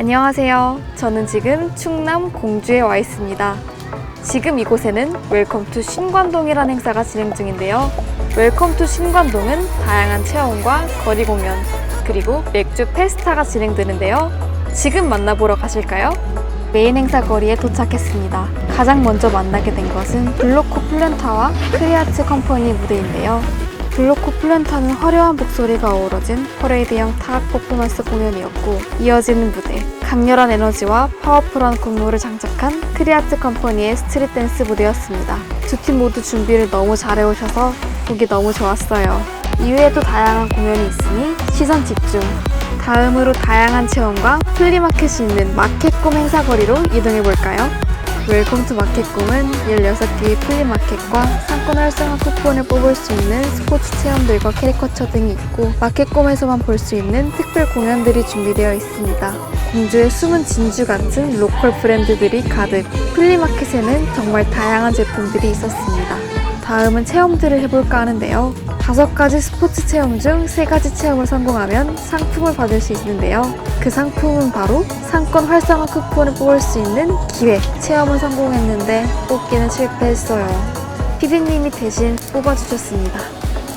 안녕하세요. 저는 지금 충남 공주에 와 있습니다. 지금 이곳에는 웰컴 투 신관동이라는 행사가 진행 중인데요. 웰컴 투 신관동은 다양한 체험과 거리 공연, 그리고 맥주 페스타가 진행되는데요. 지금 만나보러 가실까요? 메인 행사 거리에 도착했습니다. 가장 먼저 만나게 된 것은 블로코 플랜타와 크리아츠 컴퍼니 무대인데요. 블로코 플랜타는 화려한 목소리가 어우러진 퍼레이드형 타악 퍼포먼스 공연이었고 이어지는 무대, 강렬한 에너지와 파워풀한 군무를 장착한 크리아츠 컴퍼니의 스트릿 댄스 무대였습니다. 두 팀 모두 준비를 너무 잘해오셔서 보기 너무 좋았어요. 이외에도 다양한 공연이 있으니 시선 집중. 다음으로 다양한 체험과 플리마켓이 있는 마켓 꿈 행사거리로 이동해볼까요? 웰컴 투 마켓꿈은 16개의 플리마켓과 상권 활성화 쿠폰을 뽑을 수 있는 스포츠 체험들과 캐리커처 등이 있고 마켓꿈에서만 볼 수 있는 특별 공연들이 준비되어 있습니다. 공주의 숨은 진주 같은 로컬 브랜드들이 가득 플리마켓에는 정말 다양한 제품들이 있었습니다. 다음은 체험들을 해볼까 하는데요. 다섯 가지 스포츠 체험 중 세 가지 체험을 성공하면 상품을 받을 수 있는데요. 그 상품은 바로 상권 활성화 쿠폰을 뽑을 수 있는 기회. 체험은 성공했는데 뽑기는 실패했어요. 피디님이 대신 뽑아주셨습니다.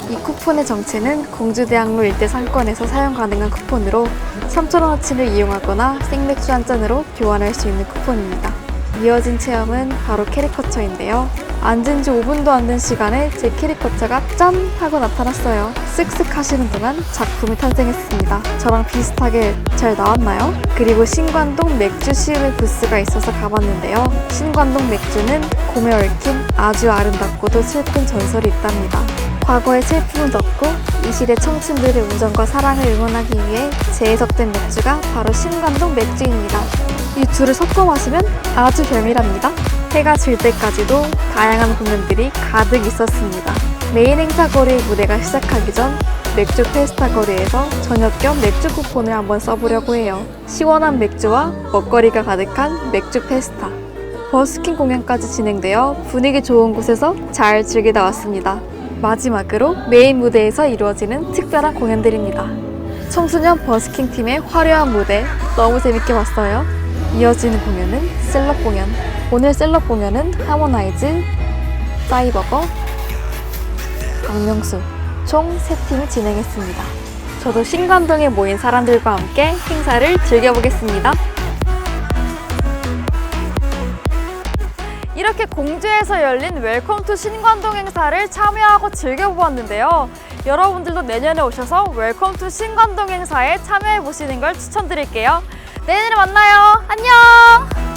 이 쿠폰의 정체는 공주대학로 일대 상권에서 사용 가능한 쿠폰으로 3,000원어치를 이용하거나 생맥주 한 잔으로 교환할 수 있는 쿠폰입니다. 이어진 체험은 바로 캐리커처인데요. 앉은 지 5분도 안 된 시간에 제 캐리커처가 짠! 하고 나타났어요. 쓱쓱 하시는 동안 작품이 탄생했습니다. 저랑 비슷하게 잘 나왔나요? 그리고 신관동 맥주 시음의 부스가 있어서 가봤는데요. 신관동 맥주는 곰에 얽힌 아주 아름답고도 슬픈 전설이 있답니다. 과거의 슬픔을 덮고 이 시대 청춘들의 우정과 사랑을 응원하기 위해 재해석된 맥주가 바로 신관동 맥주입니다. 이 둘을 섞어 마시면 아주 별미랍니다. 해가 질 때까지도 다양한 공연들이 가득 있었습니다. 메인 행사 거리 무대가 시작하기 전 맥주 페스타 거리에서 저녁 겸 맥주 쿠폰을 한번 써보려고 해요. 시원한 맥주와 먹거리가 가득한 맥주 페스타. 버스킹 공연까지 진행되어 분위기 좋은 곳에서 잘 즐기다 왔습니다. 마지막으로 메인 무대에서 이루어지는 특별한 공연들입니다. 청소년 버스킹 팀의 화려한 무대 너무 재밌게 봤어요. 이어지는 공연은 셀럽 공연. 오늘 셀럽 공연은 하모나이즈, 싸이버거, 박명수 총 3팀이 진행했습니다. 저도 신관동에 모인 사람들과 함께 행사를 즐겨보겠습니다. 이렇게 공주에서 열린 웰컴 투 신관동 행사를 참여하고 즐겨보았는데요. 여러분들도 내년에 오셔서 웰컴 투 신관동 행사에 참여해 보시는 걸 추천드릴게요. 내년에 만나요. 안녕!